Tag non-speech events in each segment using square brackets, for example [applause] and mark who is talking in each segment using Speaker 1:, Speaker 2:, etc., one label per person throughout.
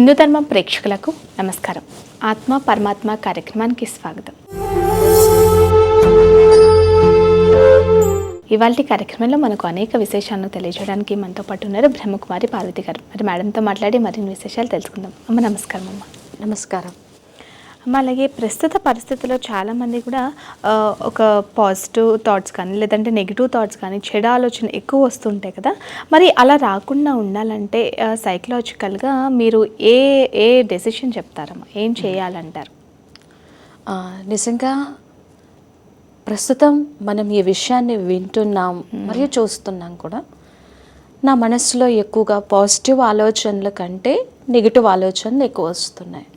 Speaker 1: హిందూ ధర్మం ప్రేక్షకులకు నమస్కారం. ఆత్మ పరమాత్మ కార్యక్రమానికి స్వాగతం. ఇవాళ కార్యక్రమంలో మనకు అనేక విశేషాలను తెలియజేయడానికి మనతో పాటు ఉన్నారు బ్రహ్మకుమారి పార్వతి గారు. మరి మేడంతో మాట్లాడి మరిన్ని విశేషాలు తెలుసుకుందాం. అమ్మ నమస్కారం అమ్మ.
Speaker 2: నమస్కారం.
Speaker 1: అలాగే ప్రస్తుత పరిస్థితుల్లో చాలామంది కూడా ఒక పాజిటివ్ థాట్స్ కానీ లేదంటే నెగిటివ్ థాట్స్ కానీ చెడు ఆలోచన ఎక్కువ వస్తుంటాయి కదా. మరి అలా రాకుండా ఉండాలంటే సైకలాజికల్గా మీరు ఏ ఏ డెసిషన్ చెప్తారమ్మా? ఏం చేయాలంటారు?
Speaker 2: నిజంగా ప్రస్తుతం మనం ఈ విషయాన్ని వింటున్నాం మరియు చూస్తున్నాం కూడా. నా మనసులో ఎక్కువగా పాజిటివ్ ఆలోచనల కంటే నెగిటివ్ ఆలోచనలు ఎక్కువ వస్తున్నాయి.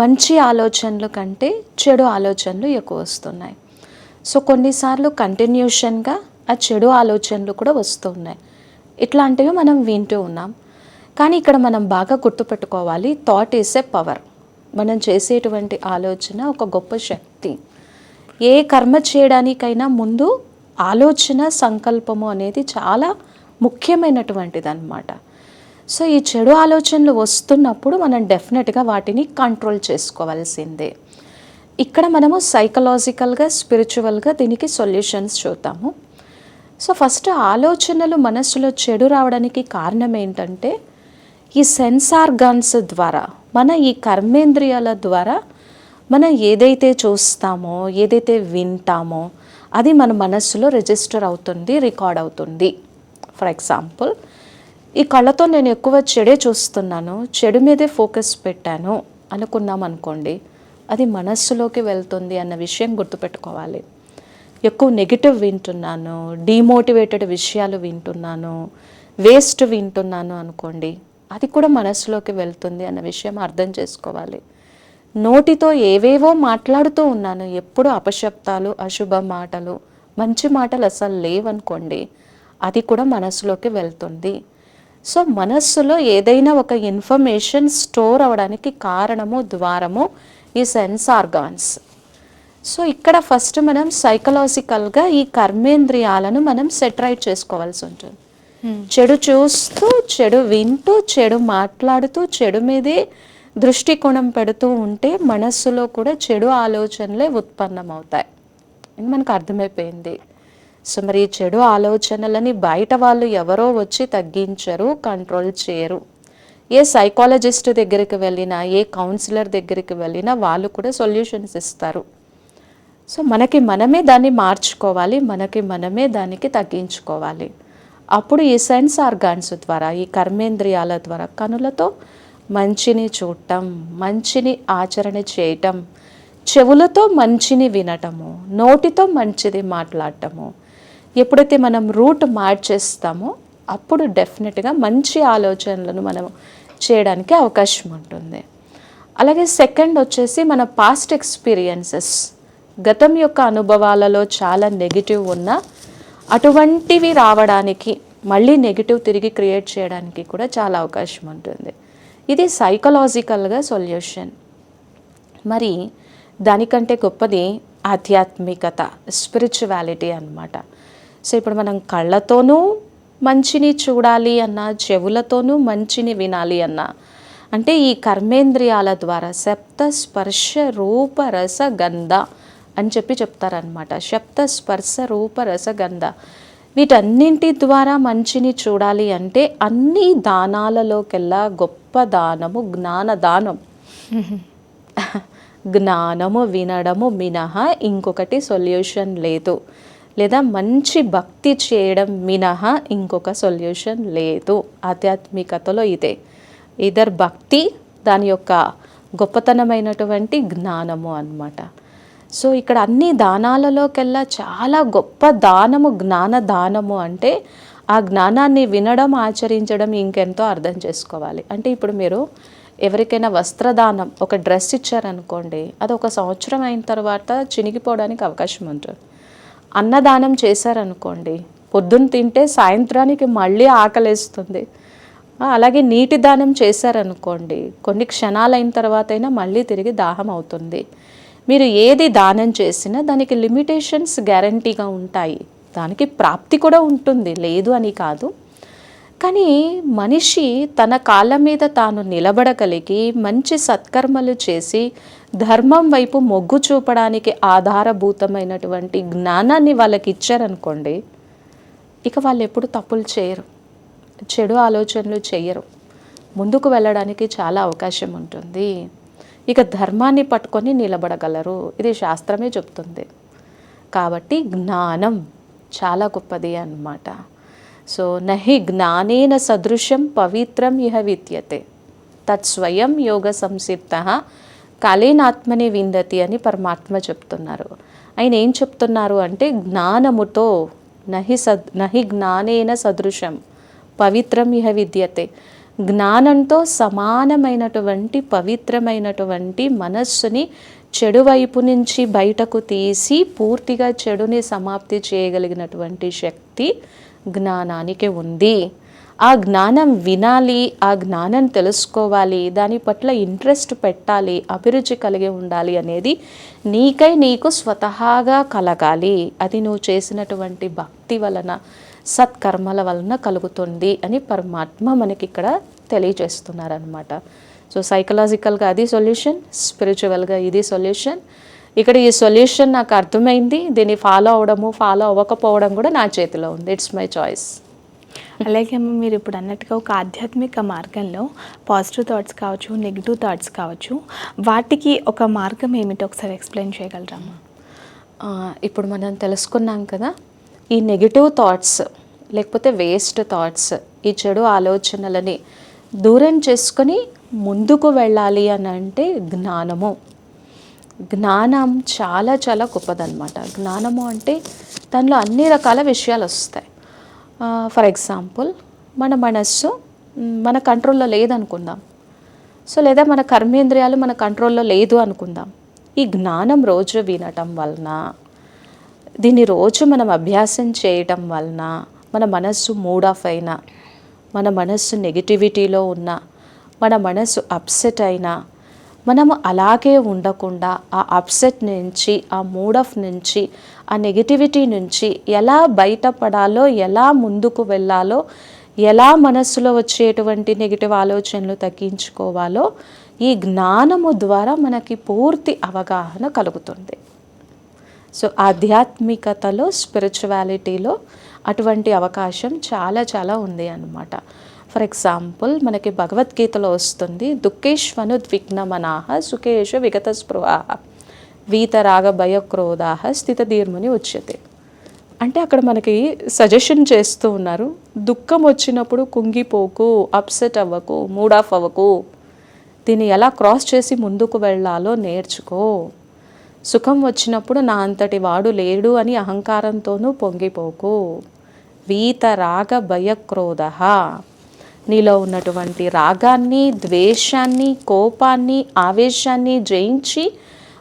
Speaker 2: మంచి ఆలోచనలు కంటే చెడు ఆలోచనలు ఎక్కువ వస్తున్నాయి. సో కొన్నిసార్లు కంటిన్యూషన్గా ఆ చెడు ఆలోచనలు కూడా వస్తున్నాయి ఇట్లాంటివి మనం వింటూ ఉన్నాం. కానీ ఇక్కడ మనం బాగా గుర్తుపెట్టుకోవాలి థాట్ ఈస్ ఏ పవర్. మనం చేసేటువంటి ఆలోచన ఒక గొప్ప శక్తి. ఏ కర్మ చేయడానికైనా ముందు ఆలోచన సంకల్పము అనేది చాలా ముఖ్యమైనటువంటిది అనమాట సో ఈ చెడు ఆలోచనలు వస్తున్నప్పుడు మనం డెఫినెట్గా వాటిని కంట్రోల్ చేసుకోవాల్సిందే. ఇక్కడ మనము సైకలాజికల్గా స్పిరిచువల్గా దీనికి సొల్యూషన్స్ చూద్దాము. సో ఫస్ట్ ఆలోచనలు మనస్సులో చెడు రావడానికి కారణం ఏంటంటే ఈ సెన్సార్ గన్స్ ద్వారా మన ఈ కర్మేంద్రియాల ద్వారా మనం ఏదైతే చూస్తామో ఏదైతే వింటామో అది మన మనస్సులో రిజిస్టర్ అవుతుంది రికార్డ్ అవుతుంది. ఫర్ ఎగ్జాంపుల్ ఈ కళ్ళతో నేను ఎక్కువ చెడే చూస్తున్నాను చెడు మీదే ఫోకస్ పెట్టాను అనుకున్నాం అనుకోండి అది మనస్సులోకి వెళ్తుంది అన్న విషయం గుర్తుపెట్టుకోవాలి. ఎక్కువ నెగిటివ్ వింటున్నాను డీమోటివేటెడ్ విషయాలు వింటున్నాను వేస్ట్ వింటున్నాను అనుకోండి అది కూడా మనస్సులోకి వెళ్తుంది అన్న విషయం అర్థం చేసుకోవాలి. నోటితో ఏవేవో మాట్లాడుతూ ఉన్నాను ఎప్పుడు అపశబ్దాలు అశుభ మాటలు మంచి మాటలు అసలు లేవనుకోండి అది కూడా మనసులోకి వెళ్తుంది. సో మనస్సులో ఏదైనా ఒక ఇన్ఫర్మేషన్ స్టోర్ అవ్వడానికి కారణము ద్వారము ఈ సెన్స్ ఆర్గాన్స్. సో ఇక్కడ ఫస్ట్ మనం సైకలాజికల్గా ఈ కర్మేంద్రియాలను మనం సెటరైట్ చేసుకోవాల్సి ఉంటుంది. చెడు చూస్తూ చెడు వింటూ చెడు మాట్లాడుతూ చెడు మీదే దృష్టికోణం పెడుతూ ఉంటే మనస్సులో కూడా చెడు ఆలోచనలే ఉత్పన్నమవుతాయి. మనకు అర్థమైపోయింది. సో మరి చెడు ఆలోచనలని బయట వాళ్ళు ఎవరో వచ్చి తగ్గించరు కంట్రోల్ చేయరు. ఏ సైకాలజిస్ట్ దగ్గరికి వెళ్ళినా ఏ కౌన్సిలర్ దగ్గరికి వెళ్ళినా వాళ్ళు కూడా సొల్యూషన్స్ ఇస్తారు. సో మనకి మనమే దాన్ని మార్చుకోవాలి మనకి మనమే దానికి తగ్గించుకోవాలి. అప్పుడు ఈ సెన్స్ ఆర్గాన్స్ ద్వారా ఈ కర్మేంద్రియాల ద్వారా కనులతో మంచిని చూడటం మంచిని ఆచరణ చేయటం చెవులతో మంచిని వినటము నోటితో మంచిది మాట్లాడటము ఎప్పుడైతే మనం రూట్ మార్చేస్తామో అప్పుడు డెఫినెట్గా మంచి ఆలోచనలను మనం చేయడానికి అవకాశం ఉంటుంది. అలాగే సెకండ్ వచ్చేసి మన పాస్ట్ ఎక్స్పీరియన్సెస్ గతం యొక్క అనుభవాలలో చాలా నెగిటివ్ ఉన్న అటువంటివి రావడానికి మళ్ళీ నెగిటివ్ తిరిగి క్రియేట్ చేయడానికి కూడా చాలా అవకాశం ఉంటుంది. ఇది సైకలాజికల్గా సొల్యూషన్ మరి దానికంటే గొప్పది ఆధ్యాత్మికత స్పిరిచువాలిటీ అనమాట సో ఇప్పుడు మనం కళ్ళతోనూ మంచిని చూడాలి అన్న చెవులతోనూ మంచిని వినాలి అన్న. అంటే ఈ కర్మేంద్రియాల ద్వారా సప్త స్పర్శ రూప రస గంధ అని చెప్పి చెప్తారనమాట సప్త స్పర్శ రూప రస గంధ. వీటన్నింటి ద్వారా మంచిని చూడాలి అంటే అన్ని దానాలలోకెల్లా గొప్ప దానము జ్ఞాన దానం. [laughs] జ్ఞానము వినడము మినహా ఇంకొకటి సొల్యూషన్ లేదు. లేదా మంచి భక్తి చేయడం మినహా ఇంకొక సొల్యూషన్ లేదు. ఆధ్యాత్మికతలో ఇదే. ఇదర్ భక్తి దాని యొక్క గొప్పతనమైనటువంటి జ్ఞానము అన్నమాట. సో ఇక్కడ అన్ని దానాలలోకెల్లా చాలా గొప్ప దానము జ్ఞాన దానము అంటే ఆ జ్ఞానాన్ని వినడం ఆచరించడం ఇంకెంతో అర్థం చేసుకోవాలి. అంటే ఇప్పుడు మీరు ఎవరికైనా వస్త్రదానం ఒక డ్రెస్ ఇచ్చారనుకోండి అది ఒక సంవత్సరం అయిన తర్వాత చినిగిపోవడానికి అవకాశం ఉంటుంది. అన్నదానం చేశారనుకోండి పొద్దున్న తింటే సాయంత్రానికి మళ్ళీ ఆకలేస్తుంది. అలాగే నీటి దానం చేశారనుకోండి కొన్ని క్షణాలైన తర్వాత అయినా మళ్ళీ తిరిగి దాహం అవుతుంది. మీరు ఏది దానం చేసినా దానికి లిమిటేషన్స్ గ్యారంటీగా ఉంటాయి. దానికి ప్రాప్తి కూడా ఉంటుంది లేదు అని కాదు. కానీ మనిషి తన కాళ్ళ మీద తాను నిలబడగలిగి మంచి సత్కర్మలు చేసి ధర్మం వైపు మొగ్గు చూపడానికి ఆధారభూతమైనటువంటి జ్ఞానాన్ని వాళ్ళకి ఇచ్చారనుకోండి ఇక వాళ్ళు ఎప్పుడు తప్పులు చేయరు చెడు ఆలోచనలు చేయరు. ముందుకు వెళ్ళడానికి చాలా అవకాశం ఉంటుంది. ఇక ధర్మాన్ని పట్టుకొని నిలబడగలరు. ఇది శాస్త్రమే చెప్తుంది. కాబట్టి జ్ఞానం చాలా గొప్పది అన్నమాట. సో నహి జ్ఞానేన సదృశం పవిత్రం ఇహ విద్యతే. తత్స్వయం యోగ సంసిద్ధ కాలేనాత్మని విందతి అని పరమాత్మ చెప్తున్నారు. ఆయన ఏం చెప్తున్నారు అంటే జ్ఞానముతో నహి సద్ నహి జ్ఞానేన సదృశం పవిత్రం ఇహ విద్యతే. జ్ఞానంతో సమానమైనటువంటి పవిత్రమైనటువంటి మనస్సుని చెడు వైపు నుంచి బయటకు తీసి పూర్తిగా చెడుని సమాప్తి చేయగలిగినటువంటి శక్తి జ్ఞానానికి ఉంది. ఆ జ్ఞానం వినాలి ఆ జ్ఞానం తెలుసుకోవాలి దాని పట్ల ఇంట్రెస్ట్ పెట్టాలి అభిరుచి కలిగి ఉండాలి అనేది నీకై నీకు స్వతహాగా కలగాలి. అది నువ్వు చేసినటువంటి భక్తి వలన సత్కర్మల వలన కలుగుతుంది అని పరమాత్మ మనకి ఇక్కడ తెలియజేస్తున్నారనమాట సో సైకలాజికల్గా అది సొల్యూషన్ స్పిరిచువల్గా ఇది సొల్యూషన్ ఇక్కడ ఈ సొల్యూషన్ నాకు అర్థమైంది. దీన్ని ఫాలో అవడము ఫాలో అవ్వకపోవడం కూడా నా చేతిలో ఉంది. ఇట్స్ మై చాయిస్
Speaker 1: అలాగే అమ్మ మీరు ఇప్పుడు అన్నట్టుగా ఒక ఆధ్యాత్మిక మార్గంలో పాజిటివ్ థాట్స్ కావచ్చు నెగిటివ్ థాట్స్ కావచ్చు వాటికి ఒక మార్గం ఏమిటో? ఒకసారి ఎక్స్ప్లెయిన్ చేయగలరామా
Speaker 2: ఇప్పుడు మనం తెలుసుకున్నాం కదా ఈ నెగిటివ్ థాట్స్ లేకపోతే వేస్ట్ థాట్స్ ఈ చెడు ఆలోచనలని దూరం చేసుకొని ముందుకు వెళ్ళాలి అని అంటే జ్ఞానము. జ్ఞానం చాలా చాలా గొప్పదనమాట జ్ఞానము అంటే దానిలో అన్ని రకాల విషయాలు వస్తాయి. ఫర్ ఎగ్జాంపుల్ మన మనస్సు మన కంట్రోల్లో లేదనుకుందాం. సో లేదా మన కర్మేంద్రియాలు మన కంట్రోల్లో లేదు అనుకుందాం. ఈ జ్ఞానం రోజు వినటం వలన దీన్ని రోజు మనం అభ్యాసం చేయటం వలన మన మనస్సు మూడ్ ఆఫ్ అయినా మన మనస్సు నెగిటివిటీలో ఉన్న మన మనస్సు అప్సెట్ అయినా మనము అలాగే ఉండకుండా ఆ అప్సెట్ నుంచి ఆ మూడ్ ఆఫ్ నుంచి ఆ నెగిటివిటీ నుంచి ఎలా బయటపడాలో ఎలా ముందుకు వెళ్ళాలో ఎలా మనస్సులో వచ్చేటువంటి నెగిటివ్ ఆలోచనలు తగ్గించుకోవాలో ఈ జ్ఞానము ద్వారా మనకి పూర్తి అవగాహన కలుగుతుంది. సో ఆధ్యాత్మికతలో స్పిరిచువాలిటీలో అటువంటి అవకాశం చాలా చాలా ఉంది అన్నమాట. ఫర్ ఎగ్జాంపుల్ మనకి భగవద్గీతలో వస్తుంది దుఃఖేష్వను ద్విఘ్నమనాహ సుఖేషు విగత స్పృహాహ వీతరాగ భయక్రోధాహ స్థితధీర్ముని ఉచ్యతే. అంటే అక్కడ మనకి సజెషన్ చేస్తూ ఉన్నారు దుఃఖం వచ్చినప్పుడు కుంగిపోకు అప్సెట్ అవ్వకు మూడ్ ఆఫ్ అవ్వకు దీన్ని ఎలా క్రాస్ చేసి ముందుకు వెళ్ళాలో నేర్చుకో. సుఖం వచ్చినప్పుడు నా అంతటి వాడు లేడు అని అహంకారంతోనూ పొంగిపోకు వీత రాగ భయక్రోధ నీలో ఉన్నటువంటి రాగాన్ని ద్వేషాన్ని కోపాన్ని ఆవేశాన్ని జయించి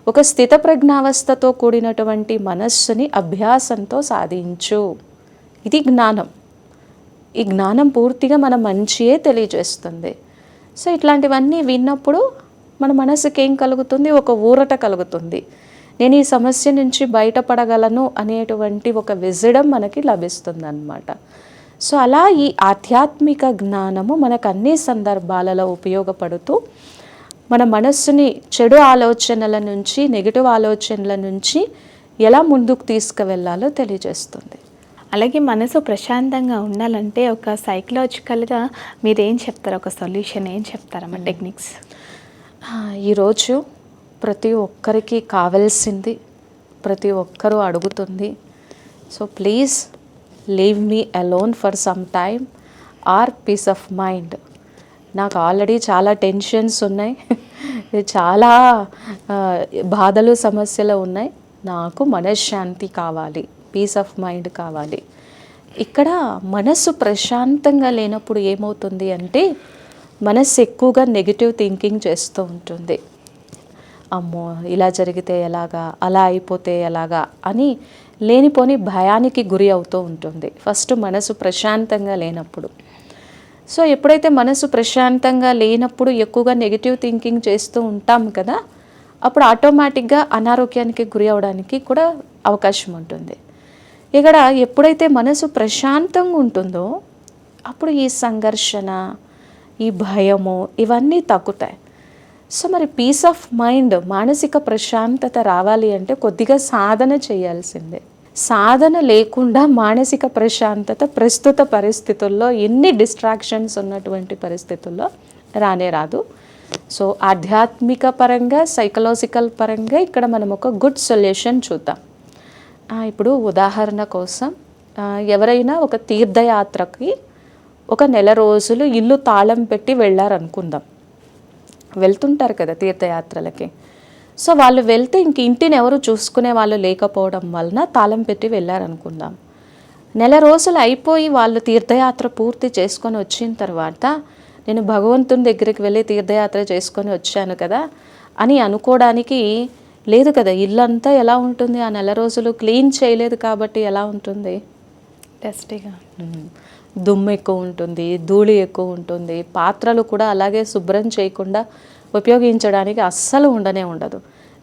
Speaker 2: ఒక స్థిత ప్రజ్ఞావస్థతో కూడినటువంటి మనస్సుని అభ్యాసంతో సాధించు. ఇది జ్ఞానం. ఈ జ్ఞానం పూర్తిగా మన మంచియే తెలియజేస్తుంది. సో ఇట్లాంటివన్నీ విన్నప్పుడు మన మనసుకి ఏం కలుగుతుంది? ఒక ఊరట కలుగుతుంది. నేను ఈ సమస్య నుంచి బయటపడగలను అనేటువంటి ఒక విజడం మనకి లభిస్తుంది అన్నమాట సో అలా ఈ ఆధ్యాత్మిక జ్ఞానము మనకు అన్ని సందర్భాలలో ఉపయోగపడుతూ మన మనస్సుని చెడు ఆలోచనల నుంచి నెగిటివ్ ఆలోచనల నుంచి ఎలా ముందుకు తీసుకువెళ్ళాలో తెలియజేస్తుంది.
Speaker 1: అలాగే మనసు ప్రశాంతంగా ఉండాలంటే ఒక సైకలాజికల్గా మీరు ఏం చెప్తారు? ఒక సొల్యూషన్ ఏం చెప్తారమ్మా టెక్నిక్స్
Speaker 2: ఈరోజు ప్రతి ఒక్కరికి కావాల్సింది ప్రతి ఒక్కరూ అడుగుతుంది. So please leave me alone for some time or peace of mind నాకు ఆల్రెడీ చాలా టెన్షన్స్ ఉన్నాయి. [laughs] చాలా బాధలు సమస్యలు ఉన్నాయి. నాకు మనశ్శాంతి కావాలి. పీస్ ఆఫ్ మైండ్ కావాలి. ఇక్కడ మనస్సు ప్రశాంతంగా లేనప్పుడు ఏమవుతుంది అంటే మనస్సు ఎక్కువగా నెగిటివ్ థింకింగ్ చేస్తూ ఉంటుంది. అమ్మో ఇలా జరిగితే ఎలాగా అలా అయిపోతే ఎలాగా అని లేనిపోని భయానికి గురి అవుతూ ఉంటుంది. ఫస్ట్ మనసు ప్రశాంతంగా లేనప్పుడు. సో ఎప్పుడైతే మనసు ప్రశాంతంగా లేనప్పుడు ఎక్కువగా నెగిటివ్ థింకింగ్ చేస్తూ ఉంటాం కదా అప్పుడు ఆటోమేటిక్గా అనారోగ్యానికి గురి అవడానికి కూడా అవకాశం ఉంటుంది. ఇక్కడ ఎప్పుడైతే మనసు ప్రశాంతంగా ఉంటుందో అప్పుడు ఈ సంఘర్షణ ఈ భయము ఇవన్నీ తగ్గుతాయి. సో మరి పీస్ ఆఫ్ మైండ్ మానసిక ప్రశాంతత రావాలి అంటే కొద్దిగా సాధన చేయాల్సిందే. సాధన లేకుండా మానసిక ప్రశాంతత ప్రస్తుత పరిస్థితుల్లో ఎన్ని డిస్ట్రాక్షన్స్ ఉన్నటువంటి పరిస్థితుల్లో రానే రాదు. సో ఆధ్యాత్మిక పరంగా సైకలాజికల్ పరంగా ఇక్కడ మనం ఒక గుడ్ సొల్యూషన్ చూద్దాం. ఇప్పుడు ఉదాహరణ కోసం ఎవరైనా ఒక తీర్థయాత్రకి ఒక నెల రోజులు ఇల్లు తాళం పెట్టి వెళ్ళారనుకుందాం. వెళ్తుంటారు కదా తీర్థయాత్రలకి. సో వాళ్ళు వెళ్తే ఇంక ఇంటిని ఎవరు చూసుకునే వాళ్ళు లేకపోవడం వలన తాళం పెట్టి వెళ్ళారనుకుందాం. నెల రోజులు అయిపోయి వాళ్ళు తీర్థయాత్ర పూర్తి చేసుకొని వచ్చిన తర్వాత నేను భగవంతుని దగ్గరికి వెళ్ళి తీర్థయాత్ర చేసుకొని వచ్చాను కదా అని అనుకోవడానికి లేదు కదా ఇల్లంతా ఎలా ఉంటుంది? ఆ నెల రోజులు క్లీన్ చేయలేదు కాబట్టి ఎలా ఉంటుంది?
Speaker 1: టెస్టీగా.
Speaker 2: దుమ్ము ఎక్కువ ఉంటుంది ధూళి ఎక్కువ ఉంటుంది. పాత్రలు కూడా అలాగే శుభ్రం చేయకుండా ఉపయోగించడానికి అస్సలు ఉండనే ఉండదు.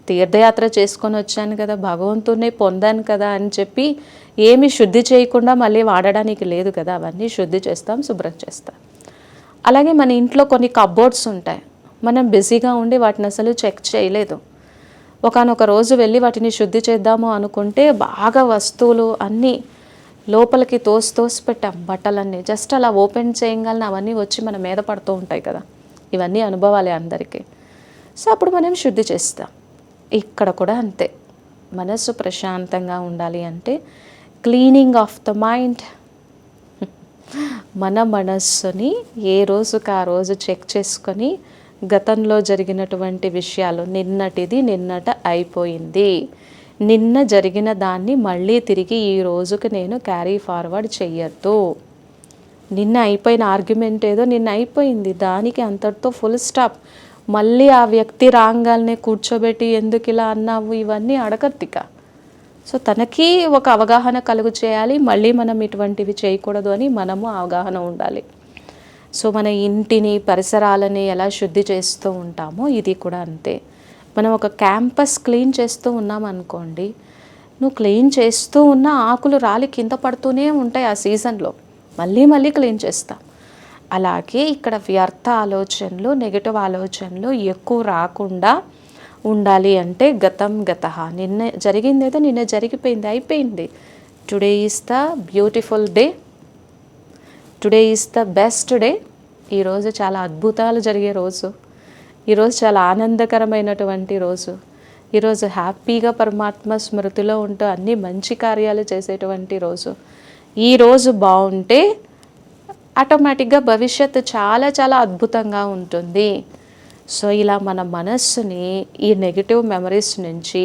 Speaker 2: తీర్థయాత్ర చేసుకొని వచ్చాను కదా భగవంతుడిని పొందాను కదా అని చెప్పి ఏమి శుద్ధి చేయకుండా మళ్ళీ వాడడానికి లేదు కదా అవన్నీ శుద్ధి చేస్తాం శుభ్రం చేస్తాం. అలాగే మన ఇంట్లో కొన్ని కబోర్డ్స్ ఉంటాయి. మనం బిజీగా ఉండి వాటిని అసలు చెక్ చేయలేదు. ఒకనొక రోజు వెళ్ళి వాటిని శుద్ధి చేద్దాము అనుకుంటే బాగా వస్తువులు అన్నీ లోపలికి తోసి తోసి పెట్టాం బట్టలన్నీ. జస్ట్ అలా ఓపెన్ చేయగానే అవన్నీ వచ్చి మన మీద పడుతూ ఉంటాయి కదా. ఇవన్నీ అనుభవాలే అందరికీ. సో అప్పుడు మనం శుద్ధి చేస్తాం. ఇక్కడ కూడా అంతే. మనస్సు ప్రశాంతంగా ఉండాలి అంటే క్లీనింగ్ ఆఫ్ ద మైండ్. మన మనస్సుని ఏ రోజుకి ఆ రోజు చెక్ చేసుకొని గతంలో జరిగినటువంటి విషయాలు నిన్నటిది నిన్నట అయిపోయింది. నిన్న జరిగిన దాన్ని మళ్ళీ తిరిగి ఈ రోజుకి నేను క్యారీ ఫార్వర్డ్ చెయ్యొద్దు. నిన్న అయిపోయిన ఆర్గ్యుమెంట్ ఏదో నిన్న అయిపోయింది. దానికి అంతటితో ఫుల్ స్టాప్ మళ్ళీ ఆ వ్యక్తి రాగానే కూర్చోబెట్టి ఎందుకు ఇలా అన్నావు? ఇవన్నీ అడగద్దిక సో తనకి ఒక అవగాహన కలుగు చేయాలి. మళ్ళీ మనం ఇటువంటివి చేయకూడదు అని మనము అవగాహన ఉండాలి. సో మన ఇంటిని పరిసరాలని ఎలా శుద్ధి చేస్తూ ఉంటామో ఇది కూడా అంతే. మనం ఒక క్యాంపస్ క్లీన్ చేస్తూ ఉన్నామనుకోండి నువ్వు క్లీన్ చేస్తూ ఉన్న ఆకులు రాలి కింద పడుతూనే ఉంటాయి ఆ సీజన్లో. మళ్ళీ మళ్ళీ క్లీన్ చేస్తాం. అలాగే ఇక్కడ వ్యర్థ ఆలోచనలు నెగిటివ్ ఆలోచనలు ఎక్కువ రాకుండా ఉండాలి అంటే గతం గత. నిన్న జరిగింది అయితే నిన్న జరిగిపోయింది అయిపోయింది. Today is the beautiful day today is the best day ఈరోజు చాలా అద్భుతాలు జరిగే రోజు. ఈరోజు చాలా ఆనందకరమైనటువంటి రోజు. ఈరోజు హ్యాపీగా పరమాత్మ స్మృతిలో ఉంటూ అన్ని మంచి కార్యాలు చేసేటువంటి రోజు. ఈ రోజు బాగుంటే ఆటోమేటిక్గా భవిష్యత్తు చాలా చాలా అద్భుతంగా ఉంటుంది. సో ఇలా మన మనస్సుని ఈ నెగిటివ్ మెమరీస్ నుంచి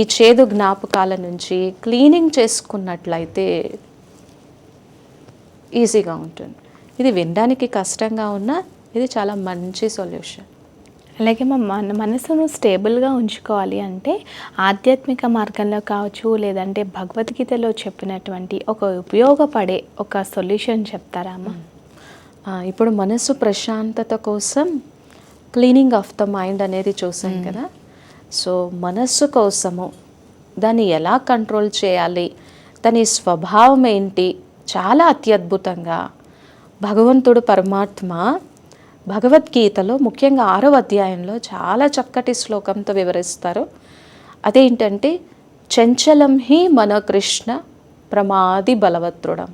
Speaker 2: ఈ చేదు జ్ఞాపకాల నుంచి క్లీనింగ్ చేసుకున్నట్లయితే ఈజీగా ఉంటుంది. ఇది వినడానికి కష్టంగా ఉన్నా ఇది చాలా మంచి సొల్యూషన్.
Speaker 1: అలాగే మా మన మనసును స్టేబుల్గా ఉంచుకోవాలి అంటే ఆధ్యాత్మిక మార్గంలో కావచ్చు లేదంటే భగవద్గీతలో చెప్పినటువంటి ఒక ఉపయోగపడే ఒక సొల్యూషన్ చెప్తారా అమ్మ?
Speaker 2: ఇప్పుడు మనసు ప్రశాంతత కోసం క్లీనింగ్ ఆఫ్ ద మైండ్ అనేది చూసాం కదా. సో మనస్సు కోసము దాన్ని ఎలా కంట్రోల్ చేయాలి దాని స్వభావం ఏంటి చాలా అత్యద్భుతంగా భగవంతుడు పరమాత్మ భగవద్గీతలో ముఖ్యంగా ఆరో అధ్యాయంలో చాలా చక్కటి శ్లోకంతో వివరిస్తారు. అదేంటంటే చంచలం హి మన కృష్ణ ప్రమాది బలవత్రుడం.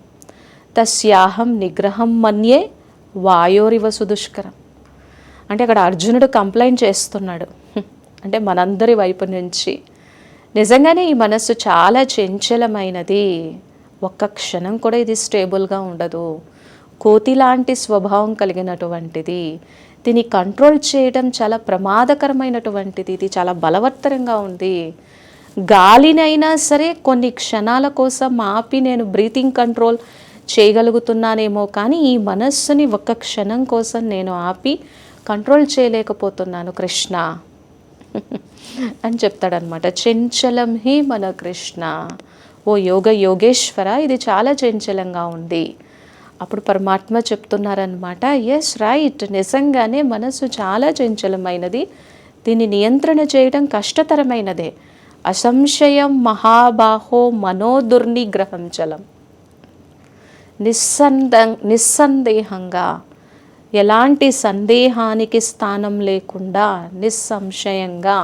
Speaker 2: తస్యాహం నిగ్రహం మన్యే వాయోరివ సుదుష్కరం. అంటే అక్కడ అర్జునుడు కంప్లైంట్ చేస్తున్నాడు. అంటే మనందరి వైపు నుంచి. నిజంగానే ఈ మనస్సు చాలా చంచలమైనది. ఒక్క క్షణం కూడా ఇది స్టేబుల్గా ఉండదు. కోతి లాంటి స్వభావం కలిగినటువంటిది దీన్ని కంట్రోల్ చేయడం చాలా ప్రమాదకరమైనటువంటిది ఇది చాలా బలవత్తరంగా ఉంది. గాలినైనా సరే కొన్ని క్షణాల కోసం ఆపి నేను బ్రీతింగ్ కంట్రోల్ చేయగలుగుతున్నానేమో కానీ ఈ మనస్సుని ఒక్క క్షణం కోసం నేను ఆపి కంట్రోల్ చేయలేకపోతున్నాను కృష్ణ. [laughs] అని చెప్తాడనమాట చెంచలం హి మన కృష్ణ. ఓ యోగ యోగేశ్వర ఇది చాలా చెంచలంగా ఉంది. అప్పుడు పరమాత్మ చెప్తున్నారనమాట ఎస్ రైట్ నిజంగానే మనసు చాలా చంచలమైనది. దీన్ని నియంత్రణ చేయడం కష్టతరమైనదే. అసంశయం మహాబాహో మనోదుర్నిగ్రహం చలం. నిస్సంద నిస్సందేహంగా ఎలాంటి సందేహానికి స్థానం లేకుండా నిస్సంశయంగా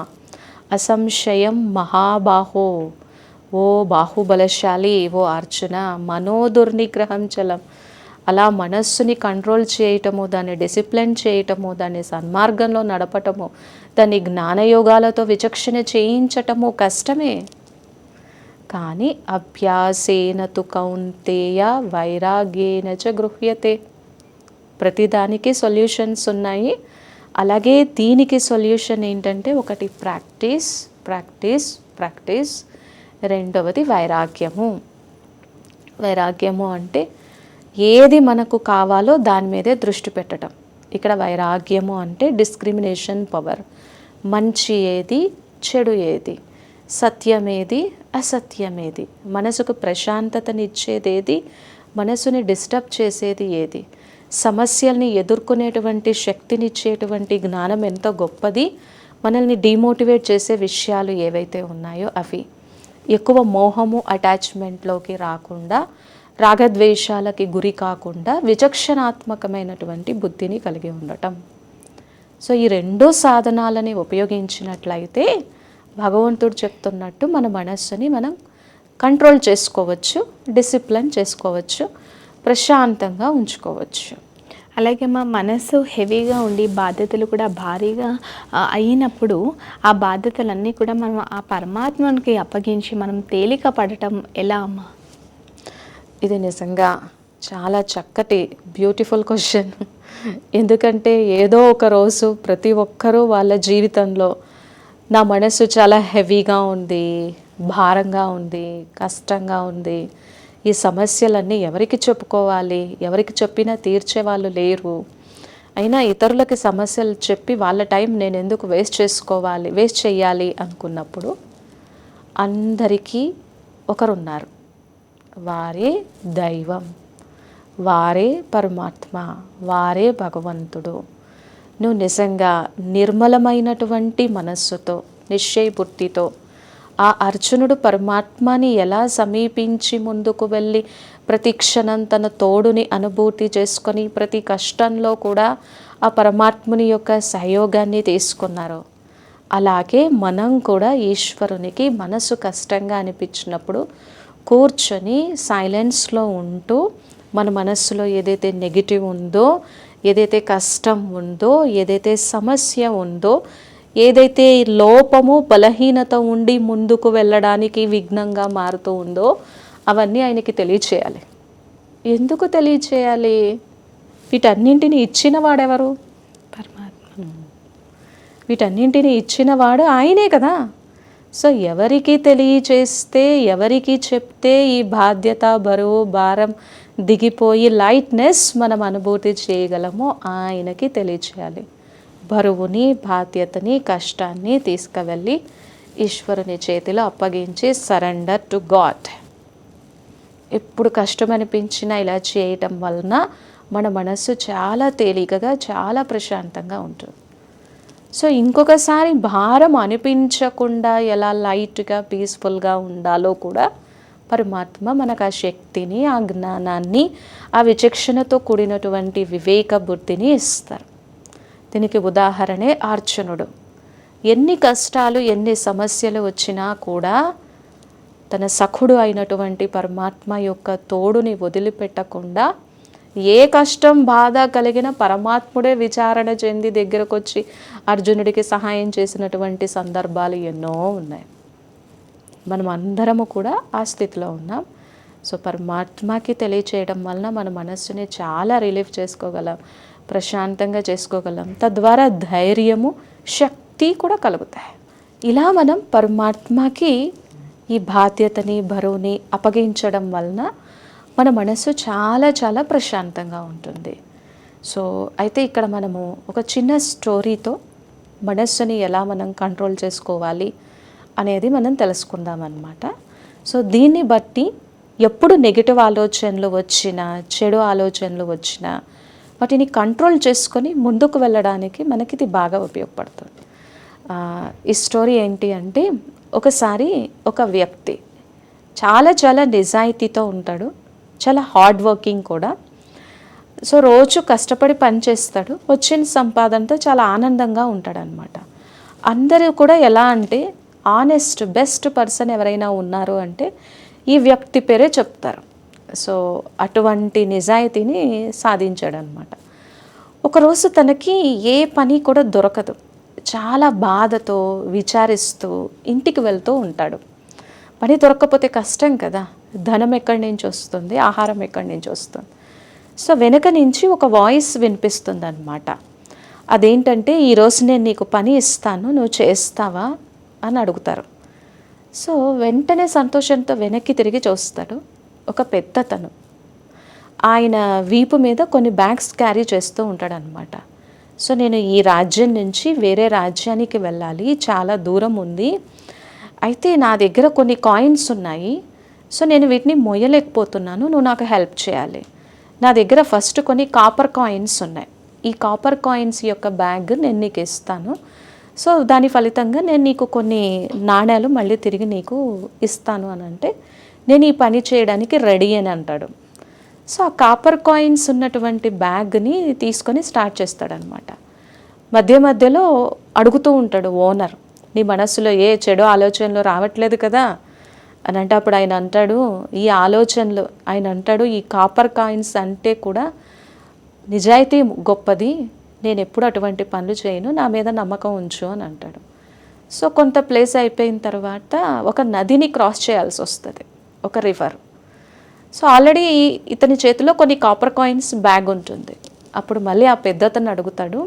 Speaker 2: అసంశయం మహాబాహో ఓ బాహుబలశాలి ఓ అర్జున మనోదుర్నిగ్రహం చలం. అలా మనస్సుని కంట్రోల్ చేయటము దాన్ని డిసిప్లిన్ చేయటము దాన్ని సన్మార్గంలో నడపటము దాన్ని జ్ఞానయోగాలతో విచక్షణ చేయించటము కష్టమే. కానీ అభ్యాసేన తు కౌంతేయ వైరాగ్యేన చ గృహ్యతే. ప్రతిదానికి సొల్యూషన్స్ ఉన్నాయి. అలాగే దీనికి సొల్యూషన్ ఏంటంటే ఒకటి ప్రాక్టీస్ ప్రాక్టీస్ ప్రాక్టీస్. రెండవది వైరాగ్యము. వైరాగ్యము అంటే ఏది మనకు కావాలో దాని మీదే దృష్టి పెట్టడం ఇక్కడ వైరాగ్యము అంటే డిస్క్రిమినేషన్ పవర్. మంచి ఏది చెడు ఏది? సత్యమేది అసత్యమేది? మనసుకు ప్రశాంతతనిచ్చేది ఏది మనసుని డిస్టర్బ్ చేసేది ఏది? సమస్యల్ని ఎదుర్కొనేటువంటి శక్తినిచ్చేటువంటి జ్ఞానం ఎంత గొప్పది? మనల్ని డిమోటివేట్ చేసే విషయాలు ఏవైతే ఉన్నాయో అవి. ఎక్కువ మోహము అటాచ్మెంట్లోకి రాకుండా రాగద్వేషాలకి గురి కాకుండా విచక్షణాత్మకమైనటువంటి బుద్ధిని కలిగి ఉండటం. సో ఈ రెండు సాధనాలని ఉపయోగించినట్లయితే భగవంతుడు చెప్తున్నట్టు మన మనస్సుని మనం కంట్రోల్ చేసుకోవచ్చు డిసిప్లిన్ చేసుకోవచ్చు ప్రశాంతంగా ఉంచుకోవచ్చు.
Speaker 1: అలాగే మా మనసు హెవీగా ఉండి బాధ్యతలు కూడా భారీగా అయినప్పుడు ఆ బాధ్యతలన్నీ కూడా మనం ఆ పరమాత్మకి అప్పగించి మనం తేలిక పడటం ఎలా అమ్మా?
Speaker 2: ఇది నిజంగా చాలా చక్కటి బ్యూటిఫుల్ క్వశ్చన్ ఎందుకంటే ఏదో ఒక రోజు ప్రతి ఒక్కరూ వాళ్ళ జీవితంలో నా మనసు చాలా హెవీగా ఉంది భారంగా ఉంది కష్టంగా ఉంది. ఈ సమస్యలన్నీ ఎవరికి చెప్పుకోవాలి? ఎవరికి చెప్పినా తీర్చే వాళ్ళు లేరు. అయినా ఇతరులకి సమస్యలు చెప్పి వాళ్ళ టైం నేను ఎందుకు వేస్ట్ చేసుకోవాలి వేస్ట్ చేయాలి అనుకున్నప్పుడు అందరికీ ఒకరున్నారు. వారే దైవం వారే పరమాత్మ వారే భగవంతుడు. నువ్వు నిజంగా నిర్మలమైనటువంటి మనస్సుతో నిశ్చయబుద్ధితో ఆ అర్జునుడు పరమాత్మని ఎలా సమీపించి ముందుకు వెళ్ళి ప్రతి క్షణం తన తోడుని అనుభూతి చేసుకొని ప్రతి కష్టంలో కూడా ఆ పరమాత్ముని యొక్క సహయోగాన్ని తీసుకున్నారు అలాగే మనం కూడా ఈశ్వరునికి మనసు కష్టంగా అనిపించినప్పుడు కూర్చొని సైలెన్స్లో ఉంటూ మన మనస్సులో ఏదైతే నెగిటివ్ ఉందో ఏదైతే కష్టం ఉందో ఏదైతే సమస్య ఉందో ఏదైతే లోపము బలహీనత ఉండి ముందుకు వెళ్ళడానికి విఘ్నంగా మారుతూ ఉందో అవన్నీ ఆయనకి తెలియచేయాలి. ఎందుకు తెలియచేయాలి? వీటన్నింటిని ఇచ్చిన వాడెవరు?
Speaker 1: పరమాత్మ.
Speaker 2: వీటన్నింటిని ఇచ్చినవాడు ఆయనే కదా. సో ఎవరికి తెలియచేస్తే ఎవరికి చెప్తే ఈ బాధ్యత బరువు భారం దిగిపోయి లైట్నెస్ మనం అనుభూతి చేయగలమో ఆయనకి తెలియచేయాలి. బరువుని బాధ్యతని కష్టాన్ని తీసుకువెళ్ళి ఈశ్వరుని చేతిలో అప్పగించి సరెండర్ టు గాడ్ ఎప్పుడు కష్టం అనిపించినా ఇలా చేయటం వలన మన మనస్సు చాలా తేలికగా చాలా ప్రశాంతంగా ఉంటుంది. సో ఇంకొకసారి భారం అనిపించకుండా ఎలా లైట్గా పీస్ఫుల్గా ఉండాలో కూడా పరమాత్మ మనకు ఆ శక్తిని ఆ జ్ఞానాన్ని ఆ విచక్షణతో కూడినటువంటి వివేక బుద్ధిని ఇస్తారు. దీనికి ఉదాహరణే అర్జునుడు. ఎన్ని కష్టాలు ఎన్ని సమస్యలు వచ్చినా కూడా తన సఖుడు అయినటువంటి పరమాత్మ యొక్క తోడుని వదిలిపెట్టకుండా ఏ కష్టం బాధ కలిగిన పరమాత్ముడే విచారణ చెంది దగ్గరకు వచ్చి అర్జునుడికి సహాయం చేసినటువంటి సందర్భాలు ఎన్నో ఉన్నాయి. మనం అందరము కూడా ఆ స్థితిలో ఉన్నాం. సో పరమాత్మకి తెలియచేయడం వలన మన మనస్సుని చాలా రిలీఫ్ చేసుకోగలం ప్రశాంతంగా చేసుకోగలం. తద్వారా ధైర్యము శక్తి కూడా కలుగుతాయి. ఇలా మనం పరమాత్మకి ఈ బాధ్యతని బరువుని అప్పగించడం వలన మన మనసు చాలా చాలా ప్రశాంతంగా ఉంటుంది. సో అయితే ఇక్కడ మనము ఒక చిన్న స్టోరీతో మనస్సుని ఎలా మనం కంట్రోల్ చేసుకోవాలి అనేది మనం తెలుసుకుందాం అన్నమాట సో దీన్ని బట్టి ఎప్పుడు నెగిటివ్ ఆలోచనలు వచ్చినా చెడు ఆలోచనలు వచ్చినా వాటిని కంట్రోల్ చేసుకొని ముందుకు వెళ్ళడానికి మనకి ఇది బాగా ఉపయోగపడుతుంది. ఈ స్టోరీ ఏంటి అంటే ఒకసారి ఒక వ్యక్తి చాలా చాలా నిజాయితీతో ఉంటాడు. చాలా హార్డ్ వర్కింగ్ కూడా. సో రోజు కష్టపడి పని చేస్తాడు. వచ్చిన సంపాదనతో చాలా ఆనందంగా ఉంటాడనమాట అందరూ కూడా ఎలా అంటే ఆనెస్ట్ బెస్ట్ పర్సన్ ఎవరైనా ఉన్నారు అంటే ఈ వ్యక్తి పేరే చెప్తారు. సో అటువంటి నిజాయితీని సాధించాడనమాట ఒకరోజు తనకి ఏ పని కూడా దొరకదు. చాలా బాధతో విచారిస్తూ ఇంటికి వెళ్తూ ఉంటాడు. పని దొరకకపోతే కష్టం కదా. ధనం ఎక్కడి నుంచి వస్తుంది? ఆహారం ఎక్కడి నుంచి వస్తుంది? సో వెనక నుంచి ఒక వాయిస్ వినిపిస్తుంది అనమాట అదేంటంటే ఈరోజు నేను నీకు పని ఇస్తాను నువ్వు చేస్తావా అని అడుగుతారు. సో వెంటనే సంతోషంతో వెనక్కి తిరిగి చూస్తాడు ఒక పెద్ద తను. ఆయన వీపు మీద కొన్ని బ్యాగ్స్ క్యారీ చేస్తూ ఉంటాడనమాట సో నేను ఈ రాజ్యం నుంచి వేరే రాజ్యానికి వెళ్ళాలి చాలా దూరం ఉంది. అయితే నా దగ్గర కొన్ని కాయిన్స్ ఉన్నాయి. సో నేను వీటిని మొయ్యలేకపోతున్నాను. నువ్వు నాకు హెల్ప్ చేయాలి. నా దగ్గర ఫస్ట్ కొన్ని కాపర్ కాయిన్స్ ఉన్నాయి. ఈ కాపర్ కాయిన్స్ యొక్క బ్యాగ్ నేను నీకు ఇస్తాను. సో దాని ఫలితంగా నేను నీకు కొన్ని నాణ్యాలు మళ్ళీ తిరిగి నీకు ఇస్తాను అని అంటే నేను ఈ పని చేయడానికి రెడీ అని అంటాడు. సో ఆ కాపర్ కాయిన్స్ ఉన్నటువంటి బ్యాగ్ని తీసుకొని స్టార్ట్ చేస్తాడనమాట. మధ్య మధ్యలో అడుగుతూ ఉంటాడు ఓనర్ నీ మనసులో ఏ చెడు ఆలోచనలు రావట్లేదు కదా అని అంటే అప్పుడు ఆయన అంటాడు ఈ ఆలోచనలు ఆయన అంటాడు ఈ కాపర్ కాయిన్స్ అంటే కూడా నిజాయితీ గొప్పది నేను ఎప్పుడు అటువంటి పనులు చేయను నా మీద నమ్మకం ఉంచు అని అంటాడు. సో కొంత ప్లేస్ అయిపోయిన తర్వాత ఒక నదిని క్రాస్ చేయాల్సి వస్తుంది ఒక రివర్ సో ఆల్రెడీ ఇతని చేతిలో కొన్ని కాపర్ కాయిన్స్ బ్యాగ్ ఉంటుంది. అప్పుడు మళ్ళీ ఆ పెద్దతను అడుగుతాడు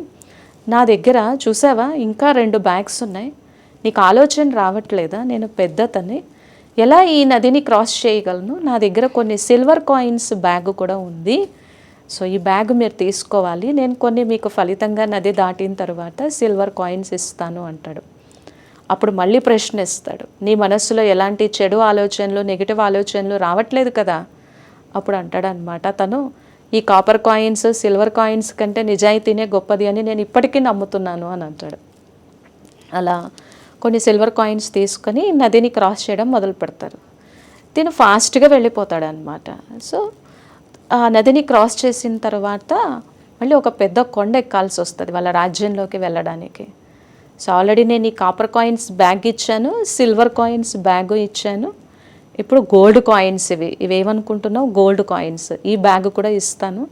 Speaker 2: నా దగ్గర చూసావా ఇంకా రెండు బ్యాగ్స్ ఉన్నాయి నీకు ఆలోచన రావట్లేదా నేను పెద్దతని ఎలా ఈ నదిని క్రాస్ చేయగలను? నా దగ్గర కొన్ని సిల్వర్ కాయిన్స్ బ్యాగ్ కూడా ఉంది. సో ఈ బ్యాగ్ మీరు తీసుకోవాలి. నేను కొన్ని మీకు ఫలితంగా నది దాటిన తర్వాత సిల్వర్ కాయిన్స్ ఇస్తాను అంటాడు. అప్పుడు మళ్ళీ ప్రశ్న ఇస్తాడు నీ మనస్సులో ఎలాంటి చెడు ఆలోచనలు నెగిటివ్ ఆలోచనలు రావట్లేదు కదా? అప్పుడు అంటాడనమాట. తను ఈ కాపర్ కాయిన్స్ సిల్వర్ కాయిన్స్ కంటే నిజాయితీనే గొప్పది అని నేను ఇప్పటికీ నమ్ముతున్నాను అని అంటాడు. అలా కొన్ని సిల్వర్ కాయిన్స్ తీసుకొని నదిని క్రాస్ చేయడం మొదలు పెడతారు. తిను ఫాస్ట్గా వెళ్ళిపోతాడు అనమాట సో ఆ నదిని క్రాస్ చేసిన తర్వాత మళ్ళీ ఒక పెద్ద కొండ ఎక్కాల్సి వస్తుంది వాళ్ళ రాజ్యంలోకి వెళ్ళడానికి. సో ఆల్రెడీ నేను ఈ కాపర్ కాయిన్స్ బ్యాగ్ ఇచ్చాను సిల్వర్ కాయిన్స్ బ్యాగ్ ఇచ్చాను. ఇప్పుడు గోల్డ్ కాయిన్స్ ఇవి. ఇవి ఏమనుకుంటున్నావు గోల్డ్ కాయిన్స్. ఈ బ్యాగ్ కూడా ఇస్తాను.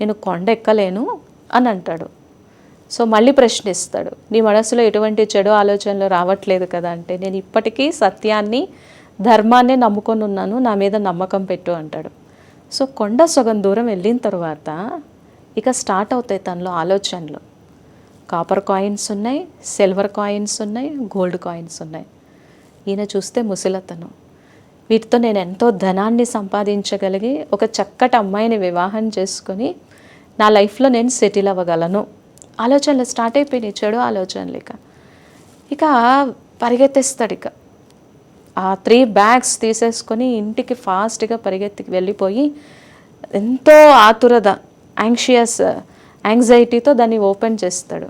Speaker 2: నేను కొండ ఎక్కలేను అని అంటాడు. సో మళ్ళీ ప్రశ్నిస్తాడు నీ మనసులో ఎటువంటి చెడు ఆలోచనలు రావట్లేదు కదా అంటే నేను ఇప్పటికీ సత్యాన్ని ధర్మాన్ని నమ్ముకొని ఉన్నాను నా మీద నమ్మకం పెట్టు అంటాడు. సో కొండ సగం దూరం వెళ్ళిన తర్వాత ఇక స్టార్ట్ అవుతాయి తనలో ఆలోచనలు. కాపర్ కాయిన్స్ ఉన్నాయి సిల్వర్ కాయిన్స్ ఉన్నాయి గోల్డ్ కాయిన్స్ ఉన్నాయి. ఈయన చూస్తే ముసలతను. వీటితో నేను ఎంతో ధనాన్ని సంపాదించగలిగి ఒక చక్కటి అమ్మాయిని వివాహం చేసుకొని నా లైఫ్లో నేను సెటిల్ అవ్వగలను. ఆలోచనలు స్టార్ట్ అయిపోయినాయి చెడు ఆలోచనలు ఇక. ఇక పరిగెత్తేస్తాడు ఇక. ఆ త్రీ బ్యాగ్స్ తీసేసుకొని ఇంటికి ఫాస్ట్గా పరిగెత్తి వెళ్ళిపోయి ఎంతో ఆతురత యాంగ్షియస్ యాంగ్జైటీతో దాన్ని ఓపెన్ చేస్తాడు.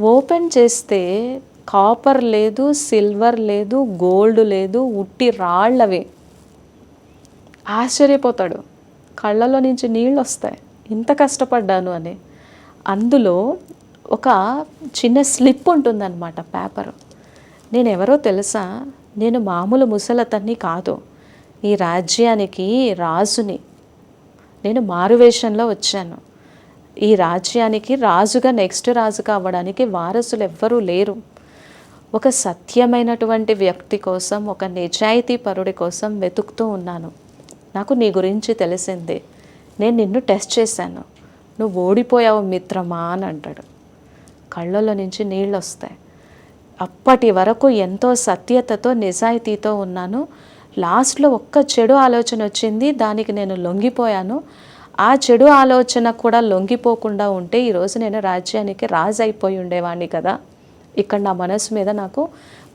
Speaker 2: ఓపెన్ చేస్తే కాపర్ లేదు సిల్వర్ లేదు గోల్డ్ లేదు ఉట్టి రాళ్ళవి. ఆశ్చర్యపోతాడు. కళ్ళలో నుంచి నీళ్ళు వస్తాయి. ఇంత కష్టపడ్డాను అని. అందులో ఒక చిన్న స్లిప్ ఉంటుందన్నమాట పేపర్. నేను ఎవరో తెలుసా? నేను మామూలు ముసలతన్ని కాదు. ఈ రాజ్యానికి రాజుని. నేను మారువేషంలో వచ్చాను. ఈ రాజ్యానికి రాజుగా నెక్స్ట్ రాజు కావడానికి వారసులు ఎవ్వరూ లేరు. ఒక సత్యమైనటువంటి వ్యక్తి కోసం ఒక నిజాయితీ పరుడి కోసం వెతుకుతూ ఉన్నాను. నాకు నీ గురించి తెలిసిందే. నేను నిన్ను టెస్ట్ చేశాను. నువ్వు ఓడిపోయావు మిత్రమా అని అంటాడు. కళ్ళలో నుంచి నీళ్ళు వస్తాయి. అప్పటి వరకు ఎంతో సత్యతతో నిజాయితీతో ఉన్నాను. లాస్ట్లో ఒక్క చెడు ఆలోచన వచ్చింది దానికి నేను లొంగిపోయాను. ఆ చెడు ఆలోచన కూడా లొంగిపోకుండా ఉంటే ఈరోజు నేను రాజ్యానికి రాజు అయిపోయి ఉండేవాడిని కదా. ఇక్కడ నా మనసు మీద నాకు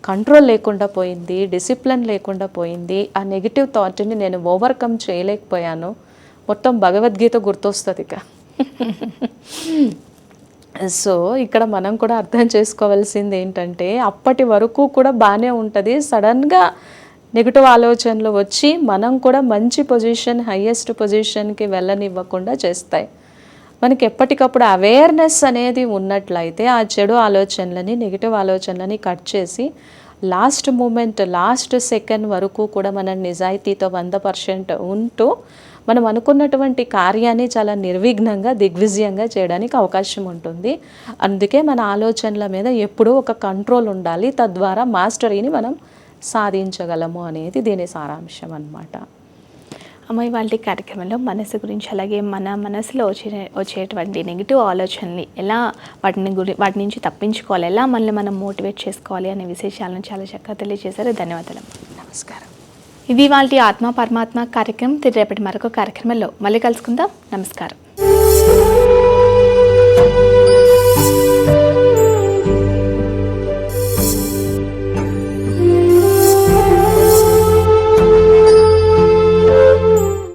Speaker 2: కంట్రోల్ లేకుండా పోయింది డిసిప్లిన్ లేకుండా పోయింది. ఆ నెగిటివ్ థాట్ని నేను ఓవర్కమ్ చేయలేకపోయాను. మొత్తం భగవద్గీత గుర్తొస్తుంది ఇక. [laughs] సో ఇక్కడ మనం కూడా అర్థం చేసుకోవాల్సింది ఏంటంటే అప్పటి వరకు కూడా బాగానే ఉంటుంది. సడన్గా నెగిటివ్ ఆలోచనలు వచ్చి మనం కూడా మంచి పొజిషన్ హయ్యెస్ట్ పొజిషన్కి వెళ్ళనివ్వకుండా చేస్తాయి. మనకి ఎప్పటికప్పుడు అవేర్నెస్ అనేది ఉన్నట్లయితే ఆ చెడు ఆలోచనలని నెగిటివ్ ఆలోచనలని కట్ చేసి లాస్ట్ మూమెంట్ లాస్ట్ సెకండ్ వరకు కూడా మనం నిజాయితీతో వంద పర్సెంట్ ఉంటూ మనం అనుకున్నటువంటి కార్యాన్ని చాలా నిర్విఘ్నంగా దిగ్విజయంగా చేయడానికి అవకాశం ఉంటుంది. అందుకే మన ఆలోచనల మీద ఎప్పుడూ ఒక కంట్రోల్ ఉండాలి. తద్వారా మాస్టరీని మనం సాధించగలము అనేది దీని సారాంశం అన్నమాట.
Speaker 1: అమ్మాయి వాళ్ళ కార్యక్రమంలో మనసు గురించి అలాగే మన మనసులో వచ్చే వచ్చేటువంటి నెగిటివ్ ఆలోచనల్ని ఎలా వాటిని గురి వాటి నుంచి తప్పించుకోవాలి ఎలా మనల్ని మనం మోటివేట్ చేసుకోవాలి అనే విశేషాలను చాలా చక్కగా తెలియజేశారు. ధన్యవాదాలు
Speaker 2: నమస్కారం.
Speaker 1: ఇది వాళ్ళ ఆత్మ పరమాత్మ కార్యక్రమం. రేపటి మరొక కార్యక్రమంలో మళ్ళీ కలుసుకుందాం. నమస్కారం.